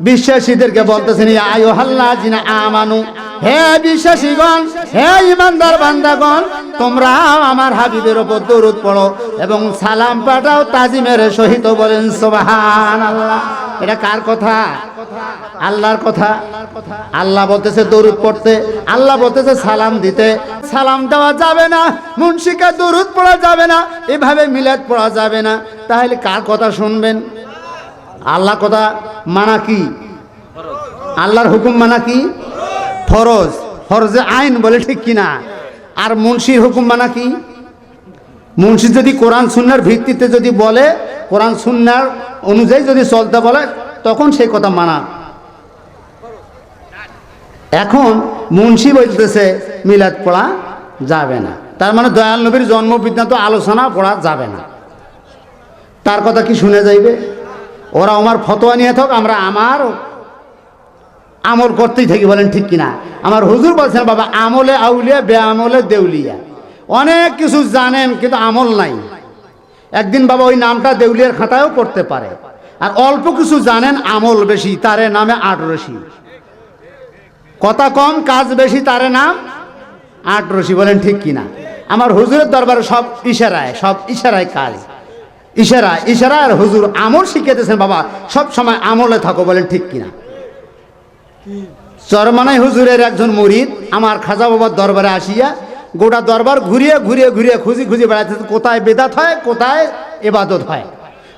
বিশ্বাসীদেরকে বলতেছেন আয়ো হাল্লা জিনা আমানু, হে বিশ্বাসীগণ, হে ইমানদার বান্দাগণ, তোমরা আমার হাবিবের ওপর দরুদ পড়ো এবং সালাম পাঠাও তাজিমের সহিত বলেন সোবাহান আল্লাহ এটা কার কথা? আল্লাহর কথা। আল্লাহ বলতেছে দরুদ পড়তে, আল্লাহ বলতেছে সালাম দিতে। সালাম দেওয়া যাবে না মুন্সিকা দরুদ পড়া যাবে না, এভাবে মিলাদ পড়া যাবে না। তাহলে কার কথা শুনবেন? আল্লাহ কথা মানা কি? আল্লাহর হুকুম মানা কি? ফরজ। ফরজে আইন বলে ঠিক কিনা? আর মুন্সির হুকুম মানা কি? মুন্সি যদি কোরআন সুন্নার ভিত্তিতে যদি বলে, কোরআন সুন্নার অনুযায়ী যদি চলতে বলে, তখন সেই কথা মানা। এখন মুন্সি বলতেছে, মিলাদ পড়া যাবে না। তার মানে দয়াল নবীর জন্ম বৃত্তান্ত আলোচনা পড়া যাবে না। তার কথা কি শুনে যাইবে? ওরা আমার ফতোয়া নিয়ে থাক, আমরা আমার আমল করতেই থাকি, বলেন ঠিক কিনা? আমার হুজুর বলছেন, বাবা, আমলে আউলিয়া বে আমলে দেউলিয়া। অনেক কিছু জানেন, কিন্তু আমল নাই। একদিন বাবা ওই নামটা দেউলিয়ার খাতায়ও করতে পারে। আর অল্প কিছু জানেন, আমল বেশি, তারে নামে আট রশি কথা কম, কাজ বেশি, তারে নাম আট রশি বলেন ঠিক কিনা? আমার হুজুরের দরবারে সব ইশারায় সব ইশারায় কাজ। ইশারা ইশারা আর হুজুর আমল শিখিয়েতেছেন বাবা সব সময় আমলে থাকো বলেন ঠিক কিনা। চরমানাই হুজুরের একজন মুরিদ আমার খাজা বাবার দরবারে আসিয়া গোটা দরবার ঘুরিয়ে ঘুরিয়ে ঘুরিয়ে খুঁজি খুঁজি বেড়াতে কোথায় বেদাত হয় কোথায় এবাদত হয়।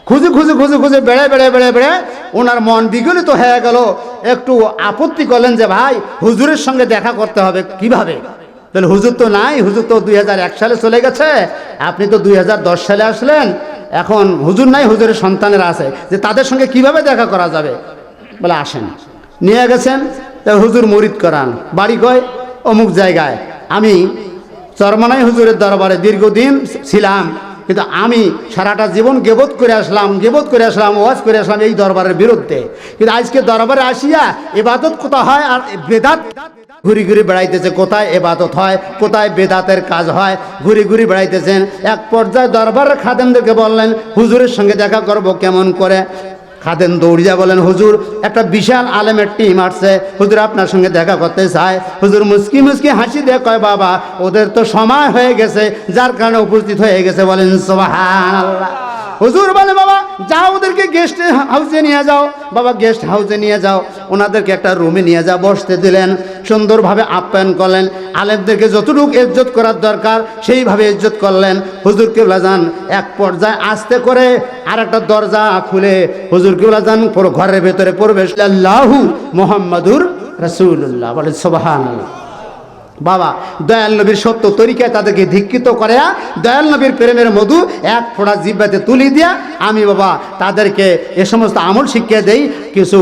খুঁজে খুঁজে খুঁজে খুঁজে বেড়ে বেড়ে বেড়ে বেড়ে ওনার মন বিগলিত হয়ে গেল। একটু আপত্তি করলেন যে ভাই হুজুরের সঙ্গে দেখা করতে হবে কীভাবে? তাহলে হুজুর তো নাই, হুজুর তো দুই হাজার এক সালে চলে গেছে। আপনি তো দু হাজার দশ সালে আসলেন, এখন হুজুর নাই, হুজুরের সন্তানের আছে। যে তাদের সঙ্গে কীভাবে দেখা করা যাবে? বলে আসেন। নিয়ে গেছেন হুজুর মরিদ করান। বাড়ি কয়? অমুক জায়গায়। আমি চরমানাই হুজুরের দরবারে দীর্ঘদিন ছিলাম। কিন্তু আমি সারাটা জীবন গেবত করে আসলাম, গেবত করে আসলাম, ওয়াজ করে আসলাম এই দরবারের বিরুদ্ধে। কিন্তু আজকে দরবারে আসিয়া এবাদত কোথা হয় আর বেদাত? ঘুরি ঘুরি বেড়াইতেছে, কোথায় এবাদত হয়, কোথায় বেদাতের কাজ হয়? ঘুরি ঘুরি বেড়াইতেছেন। এক পর্যায়ে দরবারের খাদেমদেরকে বললেন, হুজুরের সঙ্গে দেখা করব কেমন করে? খাদেন দৌড়িয়া বলেন, হুজুর, একটা বিশাল আলেমের টিম আসছে। হুজুর আপনার সঙ্গে দেখা করতে চায়। হুজুর মুসকি মুসকি হাসি দিয়ে কয়, বাবা, ওদের তো সময় হয়ে গেছে, যার কারণে উপস্থিত হয়ে গেছে। বলেন সোহান আল্লাহ হুজুর বলে, বাবা, যাও ওদেরকে গেস্ট হাউসে নিয়ে যাও। বাবা গেস্ট হাউসে নিয়ে যাও। ওনাদেরকে একটা রুমে নিয়ে যাও। বসতে দিলেন, সুন্দরভাবে আপ্যায়ন করলেন। আলেমদেরকে যতটুকু ইজ্জত করার দরকার, সেইভাবে ইজ্জত করলেন। হুজুর কেবলা যান এক পর্যায়ে আস্তে করে আর একটা দরজা খুলে। হুজুর কেবলা যান ঘরের ভেতরে প্রবেশ আল্লাহু মোহাম্মদুর রসুল্লাহ বলে সোবাহান বাবা, দয়াল নবীর সত্য তরিকায় তাদেরকে ধিক্ষিত করে দয়াল নবীর প্রেমের মধু এক ফোঁটা জিব্বাতে তুলি দিয়া আমি বাবা তাদেরকে এ সমস্ত আমল শিখিয়ে দেই, কিছু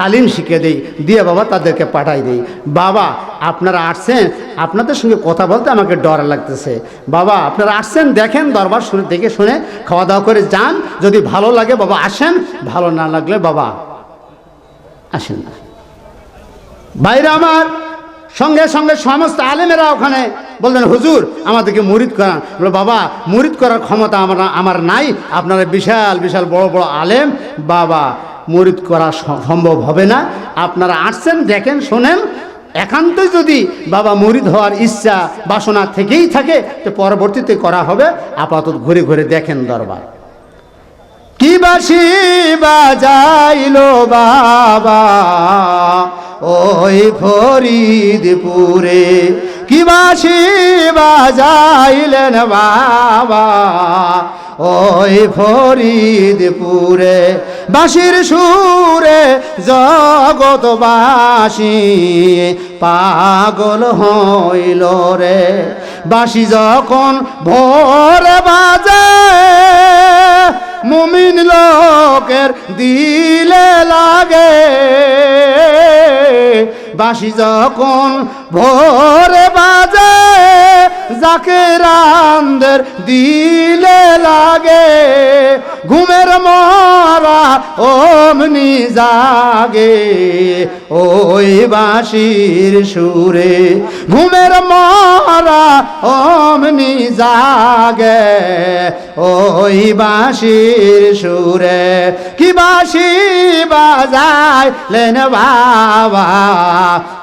তালিম শিখিয়ে দেই, দিয়ে বাবা তাদেরকে পাঠাই দেই। বাবা, আপনারা আসছেন, আপনাদের সঙ্গে কথা বলতে আমাকে ডর লাগতেছে। বাবা, আপনারা আসছেন, দেখেন দরবার শুনে, দেখে শুনে খাওয়া দাওয়া করে যান। যদি ভালো লাগে বাবা আসেন, ভালো না লাগলে বাবা আসেন না। বাইরে আমার সঙ্গে সঙ্গে সমস্ত আলেমেরা ওখানে বললেন, হুজুর, আমাদেরকে মুরিদ করান। বলে, বাবা, মুরিদ করার ক্ষমতা আমার আমার নাই। আপনারা বিশাল বিশাল বড় বড় আলেম। বাবা, মুরিদ করা সম্ভব হবে না। আপনারা আসছেন, দেখেন, শোনেন। একান্তই যদি বাবা মুরিদ হওয়ার ইচ্ছা, বাসনা থেকেই থাকে, তো পরবর্তীতে করা হবে। আপাতত ঘুরে ঘুরে দেখেন দরবার। কি বাসি বাজাইলো বাবা? ওই ফরিদপুরে। কি বাসি বাজাইলেন বাবা? ওই ফরিদপুরে বাসির সুরে জগতবাসী পাগল হইল রে। বাসি যখন ভোরে বাজে মুমিন লোকের দিলে লাগে। বাসি যখন ভোরে বাজে যাকে রান্দের দিলে লাগে, ঘুমের মরা অমনি জাগে। ওই বাঁশির সুরে ঘুমের মরা অমনি জাগে। ওই বাঁশির সুরে কি বাঁশি বাজায় লেন বাবা?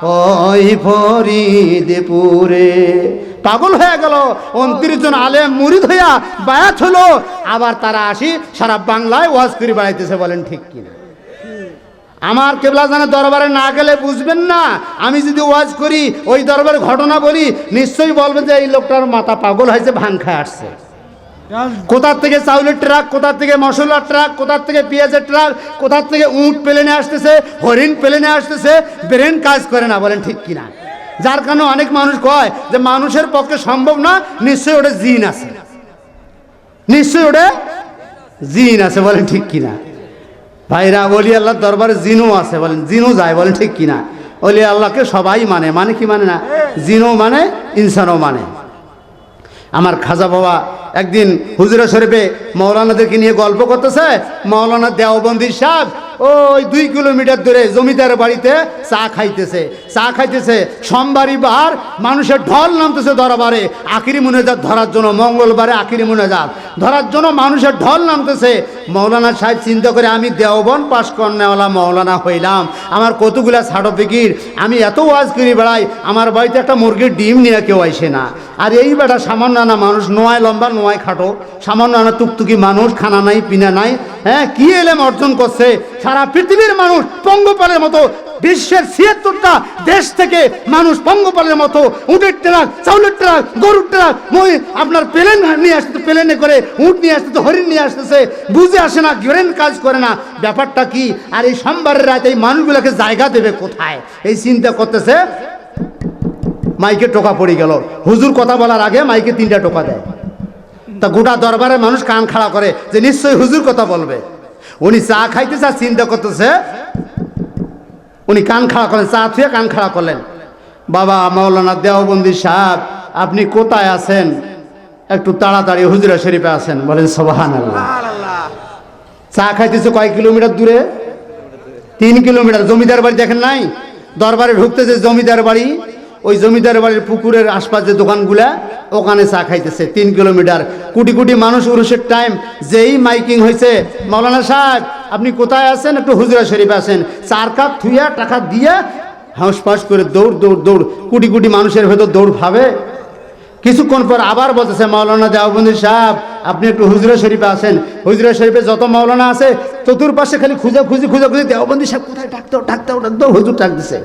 ওই ফরিদপুরে পাগল হয়ে গেল। উনত্রিশ জন আলেম মুরিদ হইয়া বায়াত হলো। আবার তারা আসি সারা বাংলায় ওয়াজ করে বেড়াইতেছে বলেন ঠিক কিনা? আমার কেবলা জানে দরবারে না গেলে বুঝবেন না। আমি যদি ওয়াজ করি, ওই দরবারের ঘটনা বলি, নিশ্চয়ই বলবেন যে এই লোকটার মাথা পাগল হয়েছে, ভাং খায় আসছে। কোথার থেকে চাউলের ট্রাক, কোথার থেকে মশলার ট্রাক, কোথার থেকে পেঁয়াজের ট্রাক, কোথার থেকে উঁট প্লেনে আসতেছে, হরিণ প্লেনে আসতেছে, ব্রেন কাজ করে না বলেন ঠিক কিনা? যার কারণে অনেক মানুষ কয় যে মানুষের পক্ষে সম্ভব না, নিশ্চয়ই ওটা জিন আছে। নিশ্চয়ই ওটা জিন আছে, বলেন ঠিক কিনা। ভাইরা অলি আল্লাহর দরবারে জিনও আছে, বলেন, জিনও যায়, বলেন ঠিক কিনা। অলি আল্লাহকে সবাই মানে মানে কি মানে না? জিনও মানে ইনসানও মানে। আমার খাজা বাবা একদিন হুজুরা শরীফে মৌলানাদেরকে নিয়ে গল্প করতেছে মৌলানা দেওবন্দির সাহেব ওই দুই কিলোমিটার দূরে জমিদার বাড়িতে চা খাইতেছে। চা খাইতেছে, সোমবারই বার মানুষের ঢল নামতেছে দরবারে। আখিরি মুনেজাত ধরার জন্য, মঙ্গলবারে আখিরি মুনেজাত ধরার জন্য মানুষের ঢল নামতেছে। মৌলানা সাহেব চিন্তা করে আমি দেওবন পাশ কর্নেওয়ালা মৌলানা হইলাম। আমার কতগুলা সার্টিফিকেট আমি এত ওয়াজ করি বেড়াই, আমার বাড়িতে একটা মুরগির ডিম নিয়ে কেউ আইসে না। আর এই বেটা সামান্য না মানুষ, নোয়ায় লম্বা, নোয়ায় খাটো, সামান্য না টুকটুকি মানুষ, খানা নাই, পিনা নাই হ্যাঁ কি এলেম অর্জন করছে? সারা পৃথিবীর মানুষ পঙ্গপালের মতো বিশ্বের ছিয়াত্তরটা দেশ থেকে মানুষ পঙ্গপালের মতো উটের ট্রাক, চাউলের ট্রাক, গরুর ট্রাক, মই আপনার প্লেন নিয়ে আসতে প্লেনে করে উট নিয়ে আসতেছে, হরিণ নিয়ে আসতেছে, বুঝে আসে না গ্রেন কাজ করে না। ব্যাপারটা কি? আর এই সোমবারের রাতে এই মানুষগুলোকে জায়গা দেবে কোথায়? এই চিন্তা করতেছে, মাইকে টোকা পড়ে গেল। হুজুর কথা বলার আগে মাইকে তিনটা টোকা দেয়। তা গোটা দরবারে মানুষ কান খাড়া করে যে নিশ্চয়ই হুজুর কথা বলবে। উনি চা খাইতেছে আর চিন্তা করতেছে উনি কান খাড়া করলেন, চা থুয়ে কান খাড়া করলেন। বাবা মৌলানা দেওবন্দি সাহেব, আপনি কোথায় আছেন? একটু তাড়াতাড়ি হুজরা শরীফে আছেন বলেন সোবাহান চা খাইতেছে কয়েক কিলোমিটার দূরে? তিন কিলোমিটার। জমিদার বাড়ি দেখেন নাই? দরবারে ঢুকতেছে জমিদার বাড়ি। ওই জমিদার বাড়ির পুকুরের আশপাশ যে দোকানগুলা ওখানে চা খাইতেছে, তিন কিলোমিটার। কোটি কোটি মানুষ উরুষের টাইম যেই মাইকিং হয়েছে মৌলানা সাহেব, আপনি কোথায় আছেন? একটু হুজরা শরীফে আছেন। চার কাপ থুইয়া, টাকা দিয়ে হাউস পাস করে দৌড় দৌড় দৌড়, কোটি কোটি মানুষের ভেতর দৌড় ভাবে। কিছুক্ষণ পর আবার বলতেছে মাওলানা দেওবন্দি সাহেব, আপনি একটু হুজরা শরীফে আছেন। হুজরা শরীফে যত মাওলানা আছে, চতুর্পাশে খালি খুঁজে খুঁজে খুঁজে খুঁজে, দেওবন্দি সাহেব, কোথায়? ডাকতে ডাকতে ডাকতে হুজুর ডাক দিছে।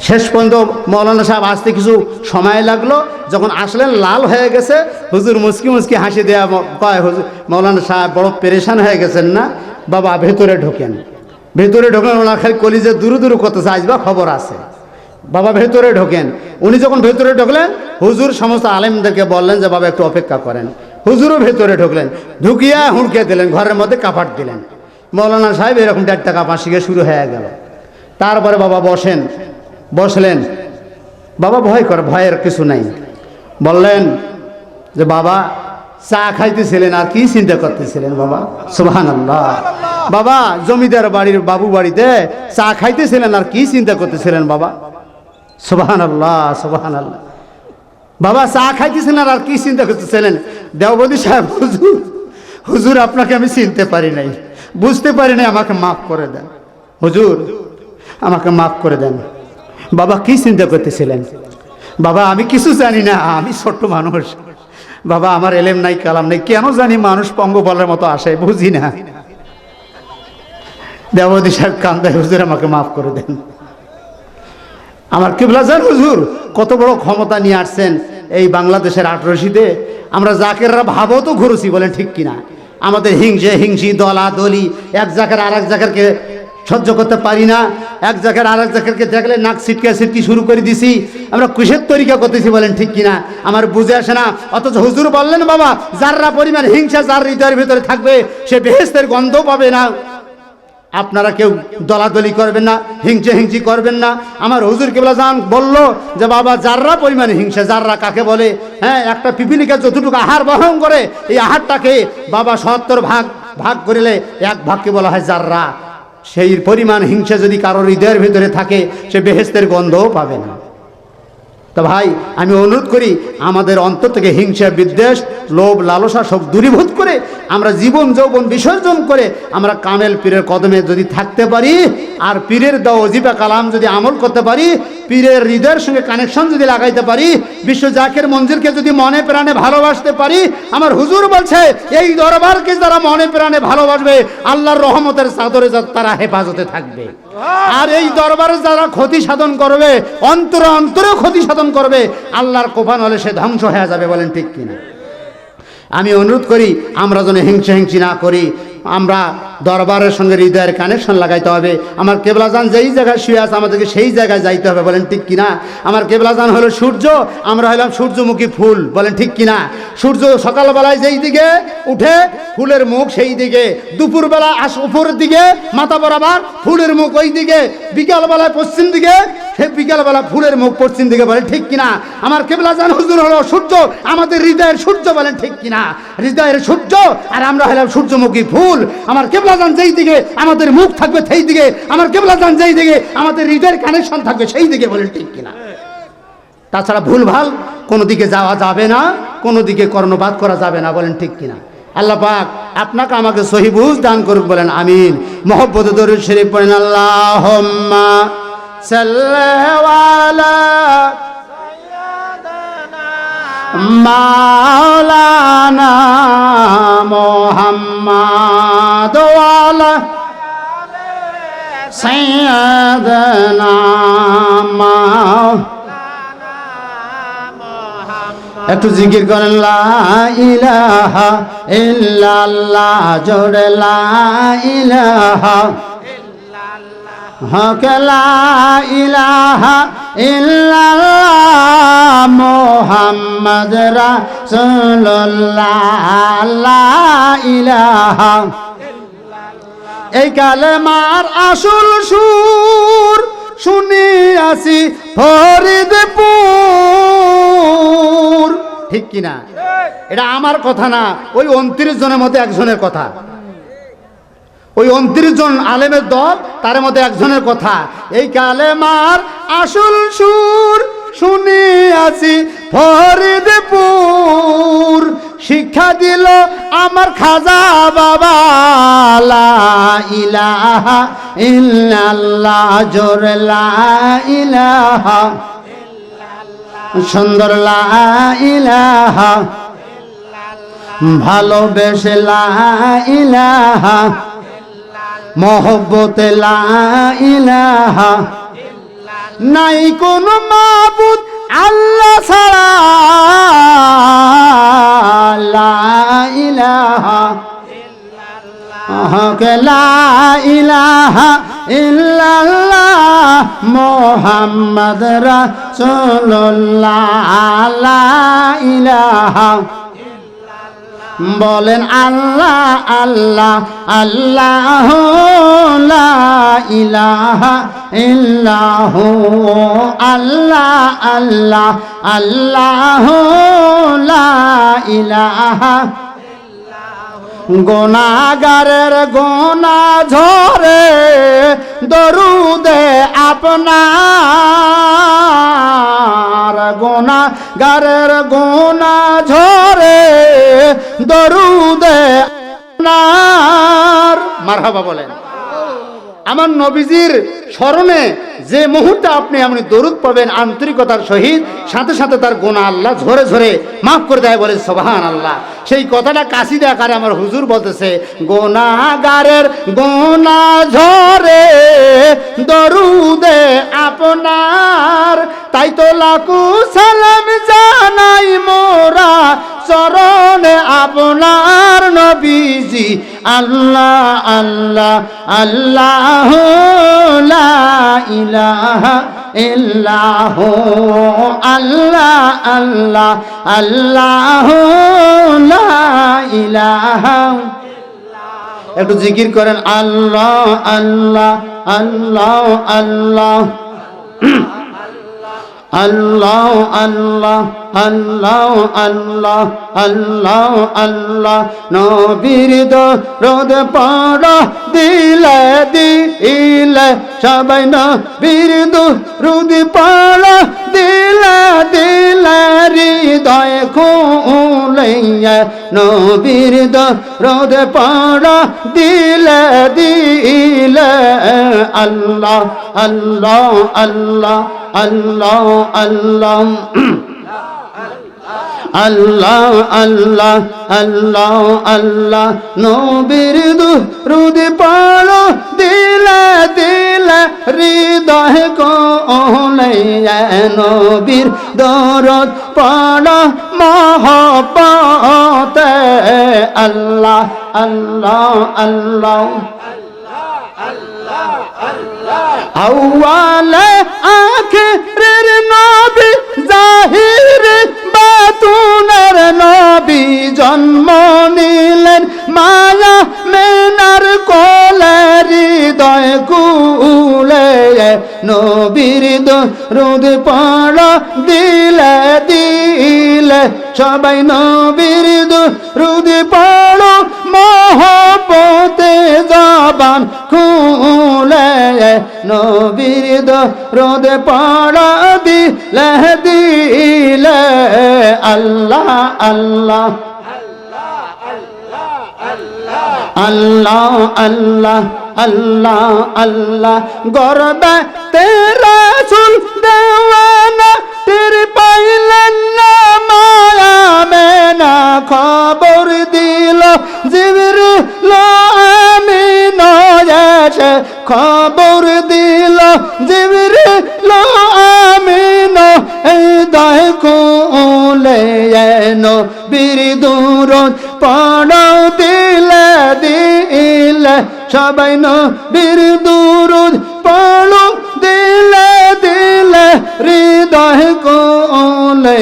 শেষ পর্যন্ত মৌলানা সাহেব আসতে কিছু সময় লাগল। যখন আসলেন, লাল হয়ে গেছে। হুজুর মুসকি মুসকি হাসি দেয়া কয়, হুজুর, মৌলানা সাহেব বড় পেরেশান হয়ে গেছেন না? বাবা, ভেতরে ঢোকেন। ভেতরে ঢোকেন, ওনার খালি কলিজে দূর দূর কত আসবা খবর আছে। বাবা, ভেতরে ঢোকেন। উনি যখন ভেতরে ঢুকলেন, হুজুর সমস্ত আলেমদেরকে বললেন যে, বাবা, একটু অপেক্ষা করেন। হুজুরও ভেতরে ঢুকলেন। ঢুকিয়া হুড়কে দিলেন, ঘরের মধ্যে কাপাট দিলেন। মৌলানা সাহেব এরকম দেড় টাকা পাঁচিকে শুরু হয়ে গেল। তারপরে বাবা বসেন। বসলেন। বাবা ভয় করে, ভয়ের কিছু নাই। বললেন যে, বাবা, চা খাইতেছিলেন আর কি চিন্তা করতেছিলেন বাবা? সুবাহান আল্লাহ বাবা, জমিদার বাড়ির বাবু বাড়িতে চা খাইতেছিলেন আর কি চিন্তা করতেছিলেন বাবা? সুবাহান আল্লাহ সুবাহান আল্লাহ বাবা, চা খাইতেছিলেন আর কি চিন্তা করতেছিলেন? দেওবদি সাহেব, হুজুর হুজুর, আপনাকে আমি চিনতে পারি নাই। বুঝতে পারি নাই, আমাকে মাফ করে দেন। হুজুর, আমাকে মাফ করে দেন। বাবা কি চিন্তা করতেছিলেন? বাবা, আমি কিছু জানি না, আমি ছোট্ট মানুষ। বাবা, আমার এলেম নাই, কালাম নাই, কেন জানি মানুষ পঙ্গপালের মতো আসে, বুঝি না। দেবদী সাহেব কান্দায়, হুজুর আমাকে মাফ করে দেন। আমার কিবলা জান, হুজুর, কত বড় ক্ষমতা নিয়ে আসছেন এই বাংলাদেশের আটরশিতে আমরা জাকেররা ভাবও তো ঘুরেছি, বলেন ঠিক কিনা? আমাদের হিংসে, হিংসি দলা দলি এক জায়গার আর এক জায়গাকে সহ্য করতে পারি না। এক জায়গার আর এক জায়গাকে দেখলে নাক ছিটকে ছিটকি শুরু করে দিছি। আমরা কুশের তরিকা করতেছি বলেন ঠিক কিনা? আমার বুঝে আসে না। অথচ হুজুর বললেন, বাবা, যাররা পরিমাণ হিংসা, যার হৃদয়ের ভিতরে থাকবে, সে বেহেস্তের গন্ধ পাবে না। আপনারা কেউ দলাদলি করবেন না হিংসে হিংসি করবেন না। আমার হুজুর কেবলা জান বলল যে, বাবা, যাররা পরিমাণে হিংসা, যাররা কাকে বলে? হ্যাঁ একটা পিপিলিকা যতটুকু আহার বহন করে, এই আহারটাকে বাবা সত্তর ভাগ ভাগ করিলে এক ভাগকে বলা হয় যাররা। সেই পরিমাণ হিংসা যদি কারোর হৃদয়ের ভিতরে থাকে, সে বেহেস্তের গন্ধও পাবে না। তো ভাই, আমি অনুরোধ করি, আমাদের অন্তর থেকে হিংসা, বিদ্বেষ, লোভ, লালসা সব দূরীভূত করে আমরা জীবন, যৌবন বিসর্জন করে আমরা কামেল পীরের কদমে যদি থাকতে পারি, আর পীরের দেওয়া অজিবা কালাম যদি আমল করতে পারি পীরের হৃদয়ের সঙ্গে কানেকশন যদি লাগাইতে পারি, বিশ্ব জাকের মঞ্জিরকে যদি মনে প্রাণে ভালোবাসতে পারি, আমার হুজুর বলছে, এই দরবারকে যারা মনে প্রাণে ভালোবাসবে, আল্লাহর রহমতের চাদরে তারা হেফাজতে থাকবে। আর এই দরবারে যারা ক্ষতি সাধন করবে, অন্তরে অন্তরেও ক্ষতি সাধন করবে, আল্লাহর কোপান হলে সে ধ্বংস হয়ে যাবে বলেন ঠিক কিনা? আমি অনুরোধ করি, আমরা যেন হিংসা হিংসি না করি আমরা দরবারের সঙ্গে হৃদয়ের কানেকশন লাগাইতে হবে। আমার কেবলাজান যেই জায়গায় শুয়ে আছে, আমাদেরকে সেই জায়গায় যাইতে হবে। বলেন, ঠিক কিনা? আমার কেবলাজান হলো সূর্য, আমরা হলাম সূর্যমুখী ফুল। বলেন, ঠিক কিনা? সূর্য সকালবেলায় যেই দিকে উঠে, ফুলের মুখ সেই দিকে। দুপুরবেলা আস উপরের দিকে, মাথা বরাবর ফুলের মুখ ওই দিকে। বিকালবেলায় পশ্চিম দিকে, সে বিকালবেলা ফুলের মুখ পশ্চিম দিকে বলে, ঠিক কিনা? আমার কেবলা জান হুজুর হলো সূর্য, আমাদের হৃদয়ের সূর্য বলেন, ঠিক কিনা? হৃদয়ের সূর্য, আর আমরা হলাম সূর্যমুখী ফুল। আমার কেবলা জান যেই দিকে, আমাদের মুখ থাকবে সেই দিকে, আমার কেবলা জান যেই দিকে, আমাদের হৃদয়ের কানেকশন থাকবে সেই দিকে বলেন ঠিক কিনা? তাছাড়া ভুলভাল, কোনো দিকে যাওয়া যাবে না, কোনো দিকে কর্ণপাত করা যাবে না বলেন, ঠিক কিনা? আল্লাহ পাক আপনাকে আমাকে সহিবুজ দান করুক, বলেন আমিন। মোহব্বত দরুদ শরীফ পড়েন আল্লাহ মাওলানা মোহাম্মদ সৈয়দনা মাও একটু জিকির করেন ইলাহা জোরে ইলাহা মুহাম্মদ রাসূলুল্লাহ ইলাহা এই কালেমার আসল সুর শুনি আসি ফরিদপুর। ঠিক কিনা? এটা আমার কথা না, ওই উনত্রিশ জনের মধ্যে একজনের কথা। ওই উনত্রিশ জন আলেমের দল, তার মধ্যে একজনের কথা। এই কালেমার আসল সুর শুনি আসি ফরিদপুর। শিক্ষা দিল আমার খাজা বাবা ইলাহা জোর ইলাহা। সুন্দর ইলাহা। ভালোবেসে ইলাহা। মহব্বতে ইলাহা। নাই কোন মাবুদ আল্লাহ ছাড়া। ইলাহা মোহাম্মদ রাসূলুল্লাহ। লা ইলাহা বলেন আল্লাহ আল্লাহ আল্লাহ ইলাহা ইল্লাহ আল্লাহ আল্লাহ আল্লাহ ইলাহা গোনাগারের গোনা ঝরে, দরুদে আপনার গোনাগারের গোনা ঝরে, দরুদে আপনার মারহাবা বলেন। আমার নবীজির স্মরণে যে মুহূর্তে আপনি আপনি দরুদ পাবেন আন্তরিকতার সহিত, সাথে সাথে তার গোনা আল্লাহ ঝরে ঝরে মাফ করে দেয় বলে সবাহান আল্লাহ সেই কথাটা কাশিদে আকারে আমার হুজুর বলতেছে গোনাগারের গোনা ঝরে দরুদে আপনার। তাই তো লাকু সালাম জানাই মোরা চরণে আপনার নবীজি। আল্লাহ আল্লাহ আল্লাহ ইলাহা ইল্লাহ, আল্লাহ আল্লাহ আল্লাহ, লা ইলাহ। একটু জিকির করেন, আল্লাহ আল্লাহ আল্লাহ আল্লাহ। আল্লাহ আল্লাহ। আল্লাহ আল্লাহ আল্লাহ আল্লাহ। নবীর রোদ পড়া, দিলে দিলে। সবাই নবীর রোদ পড়া, দিলে দিলে। হৃদয় খুলাইয়া নবীর রোদ পড়া, দিলে দিলে। আল্লাহ আল্লাহ আল্লাহ আল্লাহ আল্লাহ। আল্লাহ আল্লাহ আল্লাহ আল্লাহ, নবীর দুরুদ পালো, দিলে দিলে হৃদয় কোলাইয়া নবীর দরদ পালো, মহব্বতে আল্লাহ আল্লাহ আল্লাহ। আউয়ালে আখিরের নবী জাহির নবী জন্ম নিলেন মায়া মেনার কোলে, হৃদয় কুলে, নবীর রোদ পড়া, দিলে দিলে। সবাই নবীর রোদ পড়ো, মহব্বতে জবান নবীর রোদ পড়া দিলে দিলে আল্লাহ আল্লাহ। আল্লাহ আল্লাহ আল্লাহ আল্লাহ। গরবে তেরা সুল দেওয়ানা টের পাইলেন না, মায়া মেনা খবর দিল। জিবির আমিন এসে খবর দিল জিবির আমিন, এই দয় কোলে এনো বীর দূর পড় দিলে দিলে, সবাই নবীর দুরুদ পড়ো দিলে দিলে, হৃদয় কোলে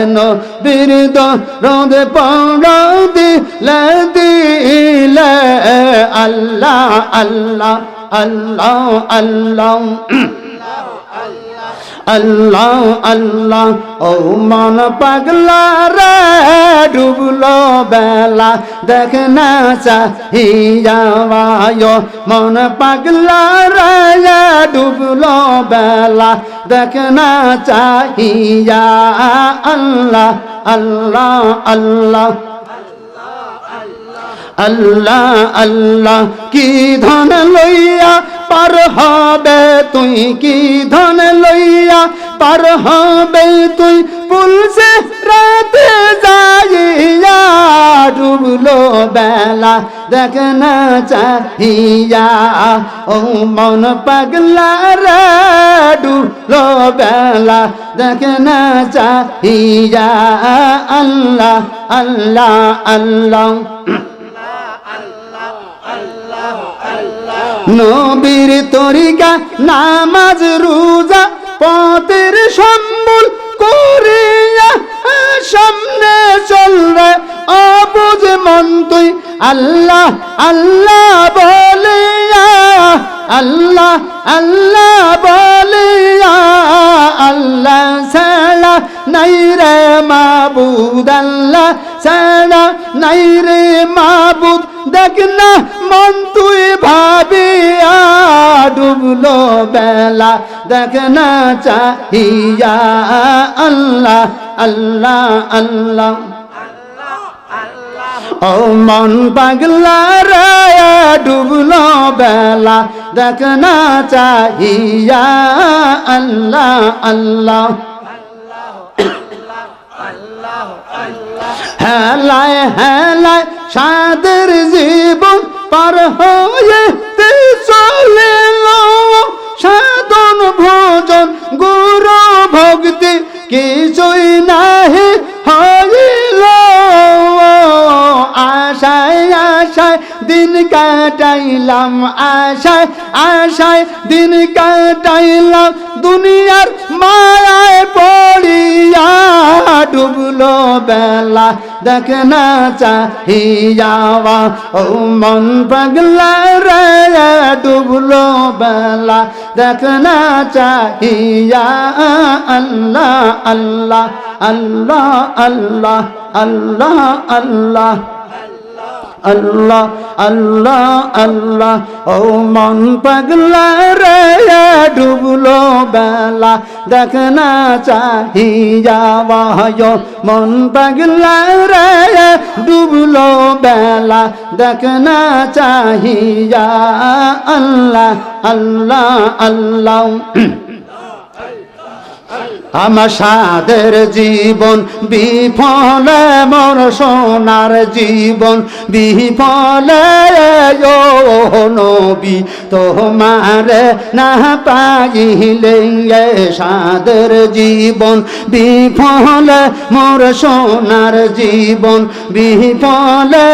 এনো বীর দরদ পড়ো দিলে, আল্লাহ আল্লাহ। আল্লাহ আল্লাহ আল্লাহ আল্লাহ ও মন পাগলা রে, ডুবলো বেলা, দেখ না চাহিয়াবায় মন পাগলা রে, ডুবলো বেলা, দেখ না চাহিয়া। আল্লাহ আল্লাহ আল্লাহ। আল্লাহ আল্লাহ, কি ধন লইয়া পার হবে তুই? কি ধন লইয়া পার হবে তুই? পুলসে রাতে যাইয়া ডুবলো বেলা, দেখ না চাহিয়া। ও মন পাগলা রে, ডুবলো বেলা, দেখ না চাহিয়া। আল্লাহ আল্লাহ আল্লাহ। নবীর তরিকা, নামাজ, রোজা, পথের সম্বল করিয়া সামনে চলবে। অবুঝ মন তুই, আল্লাহ আল্লাহ বলিয়া, আল্লাহ আল্লাহ বলিয়া, আল্লাহ ছাড়া নাই রে মাবুদ, আল্লাহ ছাড়া নাই রে মাবুদ। দেখ না মন তুই ভাবিয়া ডুবলো বেলা। দেখ না চাহিয়া আল্লাহ আল্লাহ আল্লাহ। ও মন পাগলা রে ডুবলো বেলা। দেখ না চাহিয়া আল্লাহ আল্লাহ। হেলায় হেলায়, সাদের জীবন পার হয়ে চলে সাধন, ভোজন, গুরু, ভক্তি কিছুই নাহি হইল আশায় আশায় দিন কাটাইলাম, আশায় আশায় দিন কাটাইলাম। দুনিয়ার মায়ায় পড়িয়া ডুবলো বেলা। দেখ না চাহিয়াওয়া ও মন পাগলা রে ডুবলো বেলা দেখ না চাহিয়া আল্লাহ আল্লাহ আল্লাহ আল্লাহ আল্লাহ আল্লাহ আল্লাহ আল্লাহ আল্লাহ। ও মন পাগলা রে, ডুবলো বেলা। দেখ না চাহিয়া বায় মন পাগলা রে, ডুবলো বেলা। দেখ না চাহিয়া আল্লাহ আল্লাহ আল্লাহ। আমার সাদের জীবন, বিফলে মোর সোনার জীবন, বিফলে ও নবী, তোমার না পাইলে সাদের জীবন, বিফলে মোর সোনার জীবন, বিফলে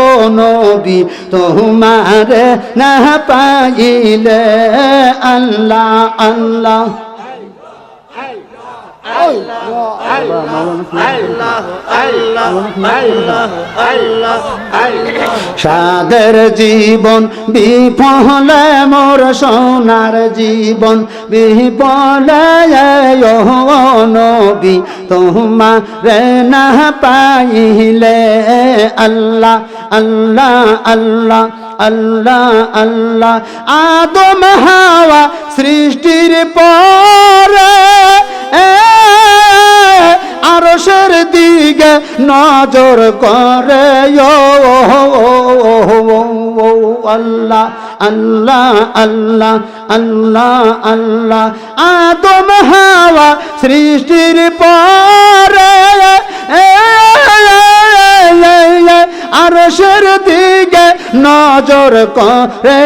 ও নবী, তোমার না পাইলে আল্লাহ আল্লাহ। সাদের জীবন বিফলে মোর সোনার জীবন বিফলে নবী তোমারে না পাইলে। আল্লাহ আল্লাহ আল্লাহ। আল্লাহ আল্লাহ, আদম, হাওয়া সৃষ্টির পরে আরশের দিকে নজর করে আল্লাহ আল্লাহ আল্লাহ আল্লাহ আল্লাহ, আদম, হাওয়া সৃষ্টির পরে আরশের দিকে নজর করে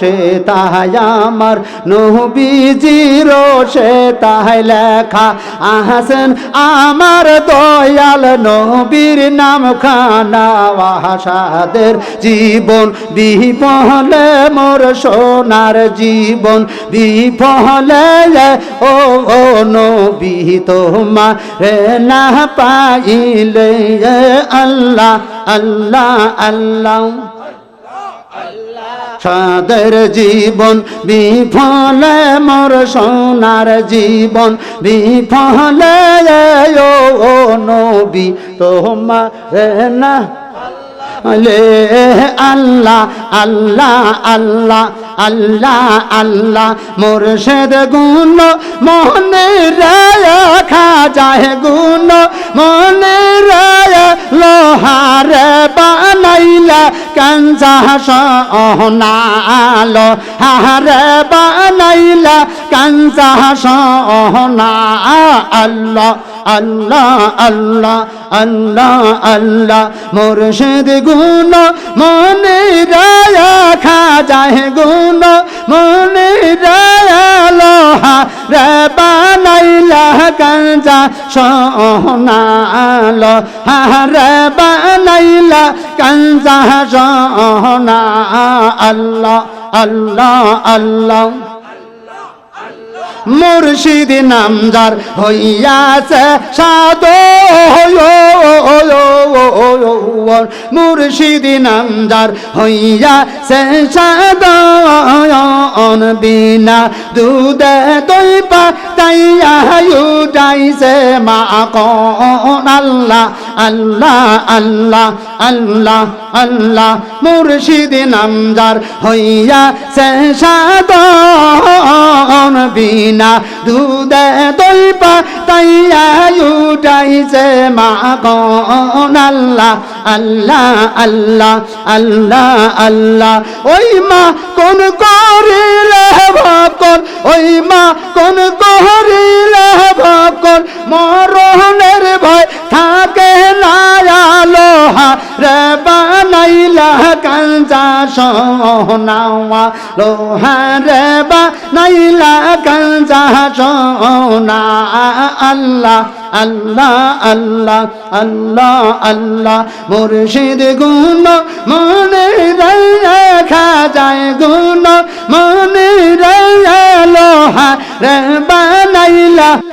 সে তাহাই আমার নবীজির, সে তাহাই লেখা আহাসেন আমার দয়াল নবীর নাম খানা আহাসাদের জীবন বিপহলে মোর সোনার জীবন বিপহলে ও ও নবী তোমা রে না পাইলে আল্লাহ আল্লাহ আল্লাহ। সাদের জীবন বিফলে মোর সোনার জীবন বিফলে ও নবী তোমার না। লে আল্লাহ আল্লাহ আল্লাহ আল্লাহ আল্লাহ। মুর্শিদ গুণ মনে রাখা যায় গুণ মনে লোহার বানাইলা কাঞ্জা সহনালো। হারে বানাইলা কাঞ্জা সহনা আল্লাহ আল্লাহ আল্লাহ আল্লাহ আল্লাহ মুর্শিদ গুণ মনে রায়া খা যায় গুণ মনে লোহা রে বানাইলা হারে বানাইলা আল্লাহ আল্লাহ আল্লাহ। মুর্শিদ নামদার হইয়াছে সাদ মুর্শিদ নামদার হইয়াছে সাদ বিনা দুধে দই পা তাইয়া উঠাইছে মা কন আল্লাহ আল্লাহ আল্লাহ আল্লাহ আল্লাহ। মুর্শিদ নামদার হইয়া সে সাদন বিনা দুধে দই উড়াইয়া উড়াইছে মা গন আল্লাহ আল্লাহ আল্লাহ আল্লাহ। ওই মা কোন করিলে ভকর ওই মা কোন করিলে ভকর মরণের ভয় থাকে না লোহা রে বানাইলা কাঞ্জা সোনাওয়া লোহা রে বানাইলা কাঞ্জা সোনা আল্লাহ। আল্লাহ আল্লাহ আল্লাহ আল্লাহ। মুর্শিদ গুণ মনে রাখা যায় গুণ মনে লোহা রে